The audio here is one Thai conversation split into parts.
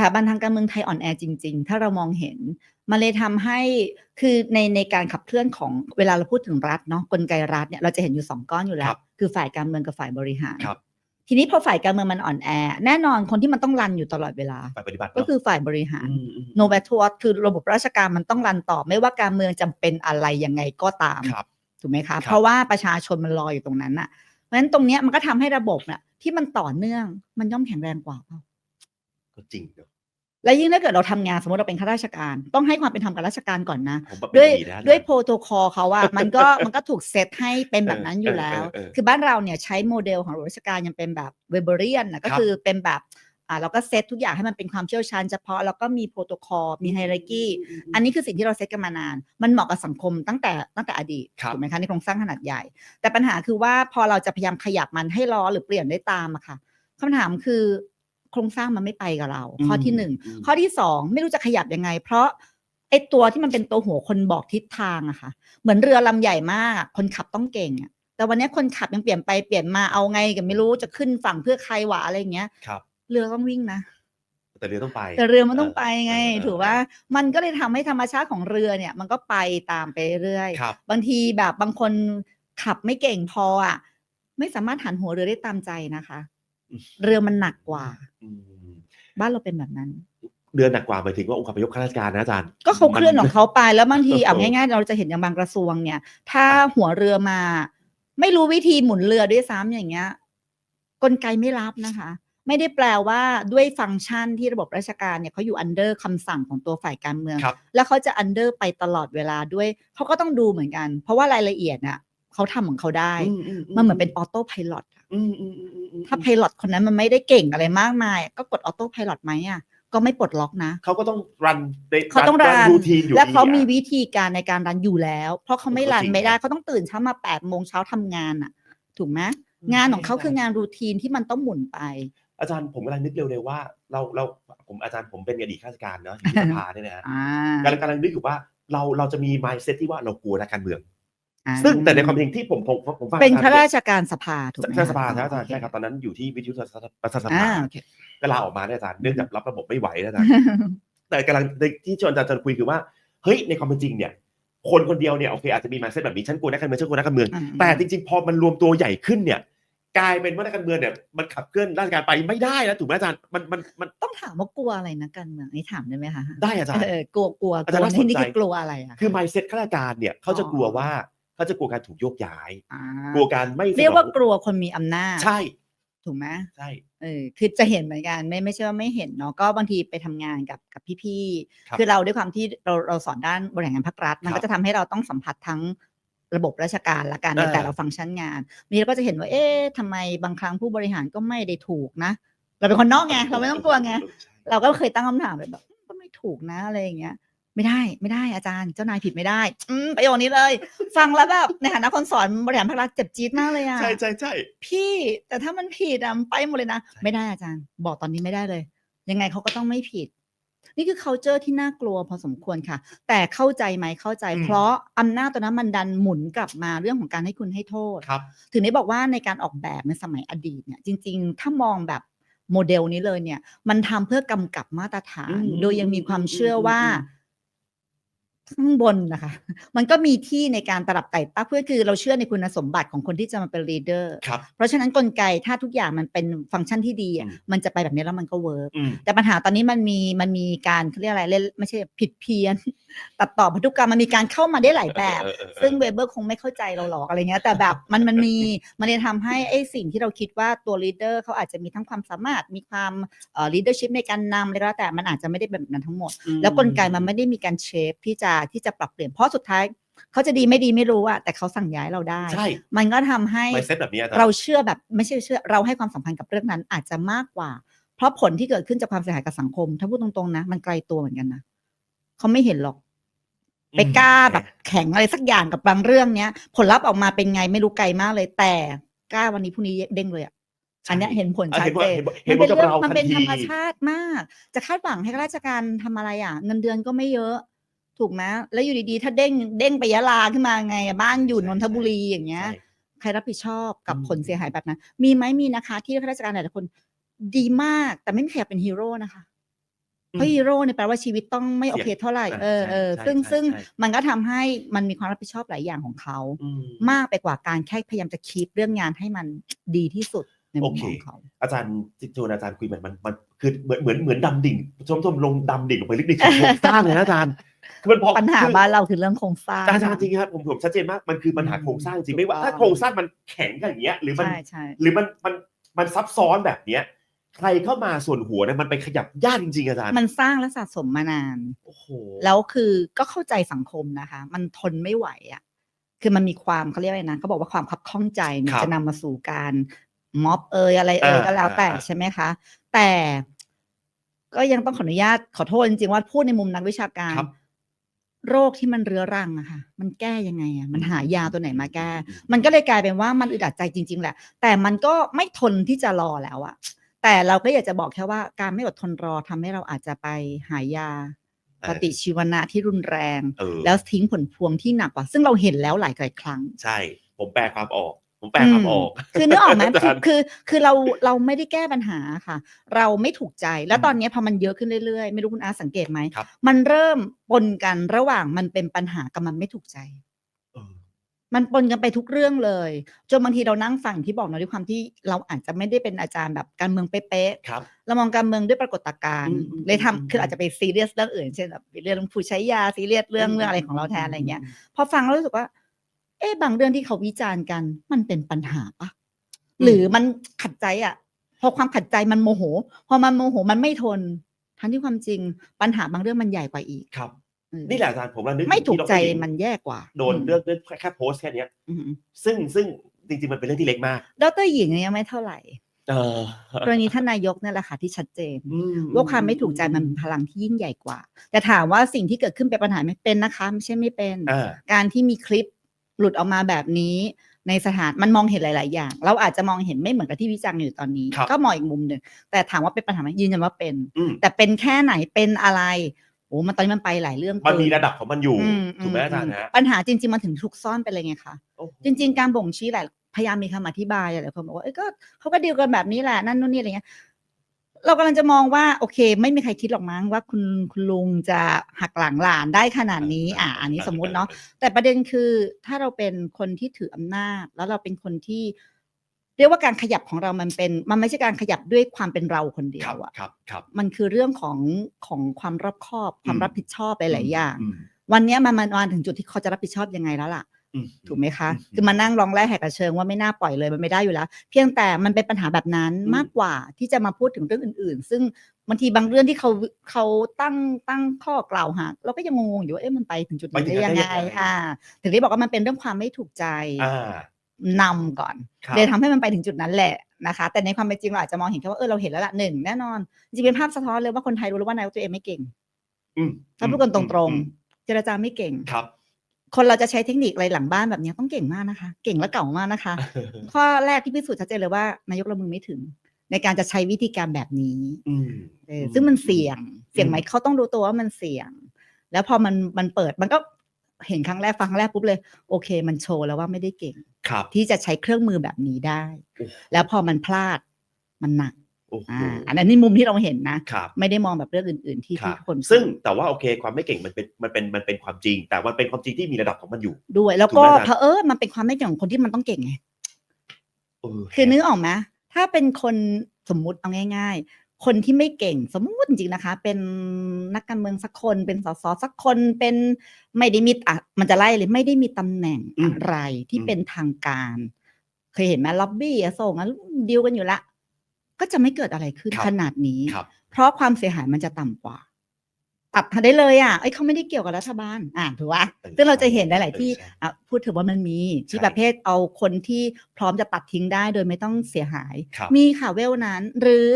ถาบันทางการเมืองไทยอ่อนแอจริง ๆ ถ้าเรามองเห็นมันเลยทำให้คือในในการขับเคลื่อนของเวลาเราพูดถึงรัฐเนาะกลไกรัฐเนี่ยเราจะเห็นอยู่สองก้อนอยู่แล้ครัวบคือฝ่ายการเมืองกับฝ่ายบริหารครับทีนี้พอฝ่ายการเมืองมันอ่อนแอ แน่นอนคนที่มันต้องรันอยู่ตลอดเวลาฝ่ายปฏิบัติก็เนะคือฝ่ายบริหารอืมอืม no matter what คือระบบราชการมันต้องรันต่อ ไม่ว่าการเมืองจำเป็นอะไรยังไงก็ตามครับถูกไหมครัคะบเพราะว่าประชาชนมันรออยู่ตรงนั้นน่ะเพราะฉะนั้นตรงเนี้ยมันก็ทำให้ระบบน่ะที่มันต่อเนื่องมันย่อมแข็งแรงกว่าเปล่าก็จริงเนอะ และยิ่งถ้าเกิดเราทำงานสมมติเราเป็นข้าราชการ ต้องให้ความเป็นธรรมกับราชการก่อนนะผมว่าเป็นด้วยดีนะด้วยโปรโตคอลเขาว่ามันก็มันก็ถูกเซตให้เป็นแบบนั้นอยู่เออแล้วเออเออคือบ้านเราเนี่ยใช้โมเดลของระบบราชการยังเป็นแบบเวเบอรียนนะก็ครับคือเป็นแบบอ่าเราก็เซตทุกอย่างให้มันเป็นความเชี่ยวชาญเฉพาะแล้วก็มีโปรโตคอลมีไฮรักีอันนี้คือสิ่งที่เราเซตกันมานาน มันเหมาะกับสังคมตั้งแต่ตั้งแต่อดีตครับถูกไหมคะในโครงสร้างขนาดใหญ่ แต่ปัญหาคือว่าพอเราจะพยายามขยับมันให้ล้อหรือเปลี่ยนได้ตามอะค่ะคำถามคือ โครงสร้างมันไม่ไปกับเรา ข้อที่หนึ่งมข้อที่สองไม่รู้จะขยับยังไง เพราะไอตัวที่มันเป็นตัวหัวคนบอกทิศทางอะค่ะ เหมือนเรือลำใหญ่มากคนขับต้องเก่งอะแต่วันนี้คนขับยังเปลี่ยนไปเปลี่ยนมาเอาไงกันไม่รู้จะขึ้นฝั่งเพื่อใครวะอะไรอย่างเงี้ยครับเรือต้องวิ่งนะแต่เรือต้องไป แต่เรือมันต้องไปไงเออเออถูกว่ามันก็เลยทำให้ธรรมชาติของเรือเนี่ย มันก็ไปตามไปเรื่อยครับบางทีแบบบางคนขับไม่เก่งพออะไม่สามารถหันหัวเรือได้ตามใจนะคะอืม เรือมันหนักกว่า อืมบ้านเราเป็นแบบนั้นเรือหนักกว่าหมายถึงว่าองค์คาพยพข้าราชการนะอาจารย์ ก็เขาเคลื่อนของเขาไปแล้วบางทีเออเอาง่ายๆเราจะเห็นอย่างบางกระทรวงเนี่ย ถ้าหัวเรือมา ไม่รู้วิธีหมุนเรือด้วยซ้ำอย่างเงี้ย กลไกไม่รับนะคะ ไม่ได้แปลว่าด้วยฟังก์ชันที่ระบบราชการเนี่ยเขาอยู่อันเดอร์คำสั่งของตัวฝ่ายการเมือง ครับ แล้วเขาจะอันเดอร์ไปตลอดเวลาด้วยเขาก็ต้องดูเหมือนกัน เพราะว่ารายละเอียดน่ะ เขาทำของเขาได้ มันเหมือนเป็นออโต้พายロอะ อืมอืมอืมอืมอืม ถ้าพายロคนนั้นมันไม่ได้เก่งอะไรมากมาย ก็กดออโต้พายロไหมอ่ะ ก็ไม่ปลดล็อกนะ เขาก็ต้องรันใน เขาต้องรัน รูทีนอยู่ และเขา ดีอะ มีวิธีการในการรันอยู่แล้ว เพราะเขาไม่ ก็ รัน จริง ไม่ได้ นะ เขาต้องตื่นเช้ามาแปดโมงเช้าทำงานอ่ะ ถูกไหมงานของเขาคืองานรูทีนที่มันต้องหมุนไป อาจารย์ผมกำลังนึกเร็วเลยว่า เราเราผมอาจารย์ผมเป็นอดีตข้าราชการเนาะอยู่ที่สภาเนี่ยนะฮะ อ่าก ำลังกำลังนึกอยู่ว่าเราเราจะมี mindset ที่ว่าเรากลัวนักการเมือง อ่า ซึ่งแต่ในความจริงที่ผมผมผมผมฟังเป็นอจรข้าย์ราชการสภาถูกไหมใช่สภาคะใช่อาจารย์โอเคใช่ครับตอนนั้นอยู่ที่วิทยุรัฐสอ่าภาโอเคก็ลาออกมาเนี่ยอาจารย์เนื่องจากรับระบบไม่ไหวนะอาจารย์แต่กำลังที่ชวนอาจารย์จะคุยคือว่าเฮ้ยในความเป็นจริงเนี่ยคนคนเดียวเนี่ยโอเคอาจจะมี mindset แบบนี้ฉันกลัวนักการเมืองฉันกลัวนักการเมืองอืมแต่จริงๆพอมันรวมตัวใหญ่ขึ้นเนี่ย กลายเป็นว่านักการเมืองเนี่ยมันขับเคลื่อนราชการไปไม่ได้แล้วถูกไหมอาจารย์มันมันมันต้องถามว่ากลัวอะไรนะการเมืองนี่ถามได้ไหมคะได้อาจารย์เออกลัวกลัวอาจารย์กลัวน่าสนนี่ใจคือกลัวอะไรอะคือ mindset ข้าราชการเนี่ยเขาจะกลัวว่า เขาจะกลัวการถูกโยกย้าย อ่ากลัวการไม่เรียกว่าสนองกลัวคนมีอำนาจใช่ถูกไหมใช่ เออคือจะเห็นเหมือนกันไม่ไม่ใช่ว่าไม่เห็นเนาะก็บางทีไปทำงานกับกับพี่ครับๆคือเราด้วยความที่เราเราสอนด้านบริหารงานภาครัฐ มันครัก็บจะทำให้เราต้องสัมผัสทั้งระบบราชการละกันในเออแต่ละฟังก์ชันงานมีเราก็จะเห็นว่าเอ๊ะทำไมบางครั้งผู้บริหารก็ไม่ได้ถูกนะ เราเป็นคนนอกไงเราไม่ต้องกลัวไง เราก็เคยตั้งคำถามไปแบบก็ไม่ถูกนะอะไรอย่างเงี้ย ไม่ได้ไม่ได้อาจารย์เจ้านายผิดไม่ได้ อืมประโยคนี้เลย ฟังแล้วแบบในฐานะคนสอนบริหารภาครัฐเจ็บจี๊ดมากเลยอะใช่ใช่ใช่พี่แต่ถ้ามันผิดอะมันไปหมดเลยนะใช่ไม่ได้อาจารย์ บอกตอนนี้ไม่ได้เลย ยังไงเขาก็ต้องไม่ผิด นี่คือ culture ที่น่ากลัวพอสมควรค่ะ แต่เข้าใจไหมเข้าใจ เพราะอำนาจตัวนั้นมันดันหมุนกลับมาเรื่องของการให้คุณให้โทษครับ ถึงได้บอกว่าในการออกแบบในสมัยอดีตเนี่ยจริง ๆ ถ้ามองแบบโมเดลนี้เลยเนี่ย มันทำเพื่อกำกับมาตรฐานอืมโดยยังมีความเชื่อว่าอืม ข้างบนนะคะ มันก็มีที่ในการตลับไต่ตั้งเพื่อคือเราเชื่อในคุณสมบัติของคนที่จะมาเป็นลีดเดอร์ครับ เพราะฉะนั้นกลไกถ้าทุกอย่างมันเป็นฟังก์ชันที่ดีอะอืมมันจะไปแบบนี้แล้วมันก็เวิร์กอืม แต่ปัญหาตอนนี้มันมีมันมีการเขาเรียกอะไรเล่นไม่ใช่ผิดเพี้ยน ตัดต่อพันธุกรรมมันมีการเข้ามาได้หลายแบบ เออเออเออ ซึ่งเวเบอร์คงไม่เข้าใจเราหรอกอะไรเงี้ยแต่แบบมันมันมีมันเลยทำให้ไอ้สิ่งที่เราคิดว่าตัวลีดเดอร์เขาอาจจะมีทั้งความสามารถมีความเอ่อลีดเดอร์ชิพในการนำอะไรก็แล้วแต่มันอาจจะไม่ได้แบบนั้นทั้งหมด แล้วกลไกมันไม่ได้มีการเชฟที่จะที่จะปรับเปลี่ยนเพราะสุดท้ายเขาจะดีไม่ดีไม่รู้อะแต่เขาสั่งย้ายเราได้ ใช่ มันก็ทำให้ mindset แบบนี้อาจารย์เราเชื่อแบบไม่ใช่เชื่อเราให้ความสำคัญกับเรื่องนั้นอาจจะมากกว่า เพราะผลที่เกิดขึ้นจากความเสียหายกับสังคม ถ้าพูดตรงๆนะ มันไกลตัวเหมือนกันนะเขาไม่เห็นหรอก ไปกล้าแบบแข็งอะไรสักอย่างกับบางเรื่องเนี้ย ผลลัพธ์ออกมาเป็นไงไม่รู้ไกลมากเลยแต่กล้าวันนี้พรุ่งนี้เด้งเลยอะอันเนี้ยเห็นผลอะชัดเห็นเจว่านเห็นว่าเห็นมันว่าเป็นกับเรื่องเรามันเป็นทัธรทีรมชาติมาก จะคาดหวังให้ข้าราชการทำอะไรอะ เงินเดือนก็ไม่เยอะ ถูกไหมแล้วอยู่ดีๆ ถ้าเด้งเด้งไปยะลาขึ้นมาไงอะบ้านอยู่ใช่นนทบุรีอย่างเงี้ยใช่ใครรับผิดชอบกับอืมผลเสียหายแบบนั้น มีไหมมีนะคะ ที่ข้าราชการหลายๆคนดีมาก แต่ไม่มีใครอยากเป็นฮีโร่นะคะเพราะฮีโร่เนี่ยแปลว่าชีวิตต้องไม่โอเคเท่าไหร่อ่าเออเออใช่ซึ่งใช่ซึ่งใช่มันก็ทำให้มันมีความรับผิดชอบหลายอย่างของเขาอืมมากไปกว่าการแค่พยายามจะคีปเรื่องงานให้มันดีที่สุดในมุมโอเคมองเขาอาจารย์ที่โจนอาจารย์คุยมันมันมันคือเหมือนเหมือนเหมือนดำดิ่งชมชมลงดำดิ่งลงไปลึกในโครงสร้างเลยนะอาจารย์คือ มันพอปัญหาคือบ้านเราคือเรื่องโครงสร้างอาจารย์จริงครับผมผมชัดเจนมากมันคือปัญหาโครงสร้างจริงไม่ว่าถูกต้องถ้าโครงสร้างมันแข็งกันอย่างเงี้ยหรือมันใช่ใช่หรือมันมันมันซับซ้อนแบบเนี้ยใครเข้ามาส่วนหัวเนี่ยมันไปขยับยากจริงๆอาจารย์ มันสร้างและสะสมมานานโอ้โหแล้วคือก็เข้าใจสังคมนะคะ มันทนไม่ไหวอะ่ะคือมันมีความเขาเรียกอะไรนะเขาบอกว่าความคับข้องใจเนี่ยจะนำมาสู่การม็อบเอยอะไรเอยก็แล้วแต่ใช่ไหมคะ แต่ก็ยังต้องขออนุญาตขอโทษจริงๆว่าพูดในมุมนักวิชาการครับ โรคที่มันเรื้อรังอะค่ะ มันแก้ยังไงอะมันหายาตัวไหนมาแก้ มันก็เลยกลายเป็นว่ามันอึดอัดใจจริง ๆ แหละ แต่มันก็ไม่ทนที่จะรอแล้วอะแต่เราก็อยากจะบอกแค่ว่าการไม่อดทนรอทำให้เราอาจจะไปหายาเออปฏิชีวนะที่รุนแรงเออแล้วทิ้งผลพวงที่หนักกว่า ซึ่งเราเห็นแล้วหลายหลายครั้ง ใช่ ผมแปลความออก ผมแปลความออกมคือนึกออกไหมอาคือจารย์คือคือเราเราไม่ได้แก้ปัญหาค่ะ เราไม่ถูกใจแล้วอืมตอนนี้พอมันเยอะขึ้นเรื่อยๆ ไม่รู้คุณอาสังเกตไหมครับมันเริ่มปนกันระหว่างมันเป็นปัญหากับมันไม่ถูกใจเออมันปนกันไปทุกเรื่องเลย จนบางทีเรานั่งฟังที่บอกเนอะด้วยความที่เราอาจจะไม่ได้เป็นอาจารย์แบบการเมืองเป๊ะครับๆเรามองการเมืองด้วยปรากฏการณ์อืมอืมเลยทำอืมคืออาจจะไปซีเรียสเรื่องอื่นเช่นแบบเรื่องผู้ใช้ยาซีเรียสเรื่องเรื่องอะไรของเราแทนอะไรเงี้ยพอฟังแล้วรู้สึกว่า เอ๊ะบางเรื่องที่เขาวิจารณ์กัน มันเป็นปัญหาปะอืมหรือมันขัดใจอะ พอความขัดใจมันโมโห พอมันโมโหมันไม่ทน ทั้งที่ความจริงปัญหาบางเรื่องมันใหญ่กว่าอีกครับเออนี่แหละอาจารย์ผมว่านึกไม่ถูกที่ดรใจหญิงมันแย่กว่าโดนเรื่องเรื่องแค่แค่โพสต์แค่เนี้ย อืมซึ่งซึ่งจริงๆ มันเป็นเรื่องที่เล็กมาก ดรหญิงเนี่ยไม่เท่าไหร่เออ กรณีท่านนายกเนี่ยแหละค่ะที่ชัดเจน อืว่าความไม่ถูกใจมันเป็นพลังที่ยิ่งใหญ่กว่า แต่ถามว่าสิ่งที่เกิดขึ้นเป็นปัญหาไหม่เป็นนะคะ ไม่ใช่ไม่เป็น อ่า การที่มีคลิป หลุดออกมาแบบนี้ในสถานมันมองเห็นหลาย ๆ อย่าง เราอาจจะมองเห็นไม่เหมือนกับที่วิจารณ์อยู่ตอนนี้ ครับก็มองอีกมุมหนึ่งแต่ถามว่าเป็นปัญหาไหมยืนยันว่าเป็น อืม แต่เป็นแค่ไหนเป็นอะไรโอ้มันตอนนี้มันไปหลายเรื่องมันมีเกิระดับของมันอยู่ อืถูกไหมอาจารย์อืฮะปัญหาจริง ๆ มันถึงถูกซ่อนไปเลยไงคะ โอ้โห จริง ๆ การบ่งชี้แหละพยายามมีคำอธิบายอะไรคนบอกว่าเอ้ยก็เขาก็ดีลกันแบบนี้แหละนั่นนู่นนี่อะไรเงี้ย เรากำลังจะมองว่าโอเค ไม่มีใครคิดหรอกมั้งว่าคุณคุณลุงจะหักหลังหลานได้ขนาดนี้ อ่าอันนี้สมมุติเนาะแต่ประเด็นคือถ้าเราเป็นคนที่ถืออำนาจ แล้วเราเป็นคนที่ เรียกว่าการขยับของเรามันเป็น มันไม่ใช่การขยับด้วยความเป็นเราคนเดีคยรัวบอะครับครับ มันคือเรื่องของของความรอบคอบ ความอืมรับผิดชอบหลายๆอย่างอืมวันเนี้ยมันมันมาถึงจุดที่เขาจะรับผิดชอบยังไงแล้วล่ะอืม ถูกไหมคะอืมคือมานั่งร้องแรกแหกกระเชิงว่าไม่น่าปล่อยเลยมันไม่ได้อยู่แล้ว เพียงแต่มันเป็นปัญหาแบบนั้นอืมมากกว่าที่จะมาพูดถึงเรื่องอื่น ๆ ซึ่งบางทีบางเรื่องที่เขาเขาตั้งตั้งข้อกล่าวหาเราก็ยังงงๆอยู่ว่าเอ๊ะมันไปถึงจุดนี้ได้ยังไงอ่า ถึงได้บอกว่ามันเป็นเรื่องความไม่ถูกใจอ่านำก่อนครับเลยทำให้มันไปถึงจุดนั้นแหละนะคะ แต่ในความเป็นจริงเราอาจจะมองเห็นแค่ว่าเออเราเห็นแล้วละหนึ่งแน่นอนจริงๆเป็นภาพสะท้อนเลยว่าคนไทยรู้แล้วว่านายกตัวเองไม่เก่งอืมถ้าพูดกันตรงอืมๆเจรจาไม่เก่งครับ คนเราจะใช้เทคนิคอะไรหลังบ้านแบบนี้ต้องเก่งมากนะคะ เก่งและเก่ามากนะคะ ข้อแรกที่พิสูจน์ชัดเจนเลยว่านายกละมือไม่ถึง ในการจะใช้วิธีการแบบนี้อืมเออซึ่งมันเสี่ยง เสี่ยงไหมเขาต้องรู้ตัวว่ามันเสี่ยง แล้วพอมันมันเปิดมันก็เห็นครั้งแรกฟังครั้งแรกปุ๊บเลย โอเค มันโชว์แล้วว่าไม่ได้เก่งครับที่จะใช้เครื่องมือแบบนี้ได้โอ้โหแล้วพอมันพลาดมันหนัก โอ้โห อ่าอันนั้นนี่มุมที่เราเห็นนะ ครับ ไม่ได้มองแบบเรื่องอื่น ๆ ที่ครัที่บทุกคนซึ่งแต่ว่าโอเค ความไม่เก่งมันเป็นมันเป็นมันเป็นความจริง แต่มันเป็นความจริงที่มีระดับของมันอยู่ ด้วย แล้วก็ถูกไหมอาจารย์เผอิญมันเป็นความไม่เก่งของคนที่มันต้องเก่งไงเออคือนึกออกไหมถ้าเป็นคนสมมุติเอาง่าย ๆ คนที่ไม่เก่งสมมุติจริงๆนะคะ เป็นนักการเมืองสักคนเป็นสสสักคนเป็นไม่ได้มีอะมันจะไล่เลยไม่ได้มีตำแหน่งอะไรที่เป็นทางการ เคยเห็นไหมล็อบบี้อะส่งอะดีลกันอยู่ละ ก็จะไม่เกิดอะไรขึ้นครับ ขนาดนี้ ครับ เพราะความเสียหายมันจะต่ำกว่าตัดได้เลยอะไอ้ยเขาไม่ได้เกี่ยวกับรัฐบาลอ่าถูกปะเออซึ่งเราจะใช่เห็นหลาย ๆ ที่เออใช่อะพูดถึงว่ามันมีที่ใช่ ประเภทเอาคนที่พร้อมจะตัดทิ้งได้โดยไม่ต้องเสียหาย ครับ มีค่ะเวลนั้น หรือ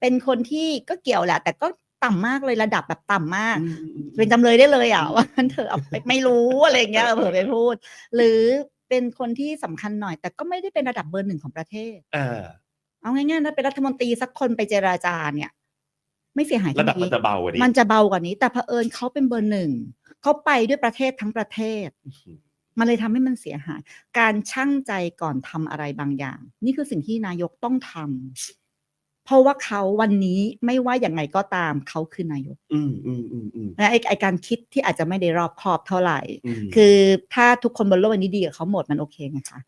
เป็นคนที่ก็เกี่ยวแหละ แต่ก็ต่ำมากเลยระดับแบบต่ำมากอืมอืมอืมเป็นจำเลยได้เลยอะว่างั้นเธอะเอาไปไม่รู้อะไรอย่างเงี้ยเออเผื่อไปพูด หรือเป็นคนที่สำคัญหน่อย แต่ก็ไม่ได้เป็นระดับเบอร์หนึ่งของประเทศอ่า เอาง่ายๆนะเป็นรัฐมนตรีสักคนไปเจราจาเนี่ย ไม่เสียหายระดับทีมันจะเบากว่านี้มันจะเบากว่านี้ แต่เผอิญเขาเป็นเบอร์หนึ่งเขาไปด้วยประเทศทั้งประเทศ มันเลยทำให้มันเสียหาย การชั่งใจก่อนทำอะไรบางอย่าง นี่คือสิ่งที่นายกต้องทำเพเพราะว่าเขาวันนี้ไม่ว่าอย่างไงก็ตามเขาคือนายก อืมอืมอืมอืมและไอ้ไอการคิดที่อาจจะไม่ได้รอบคอบเท่าไหร่อืมคือถ้าทุกคนบนโลกวันนี้ดีกับเขาหมดมันโอเคไงคะ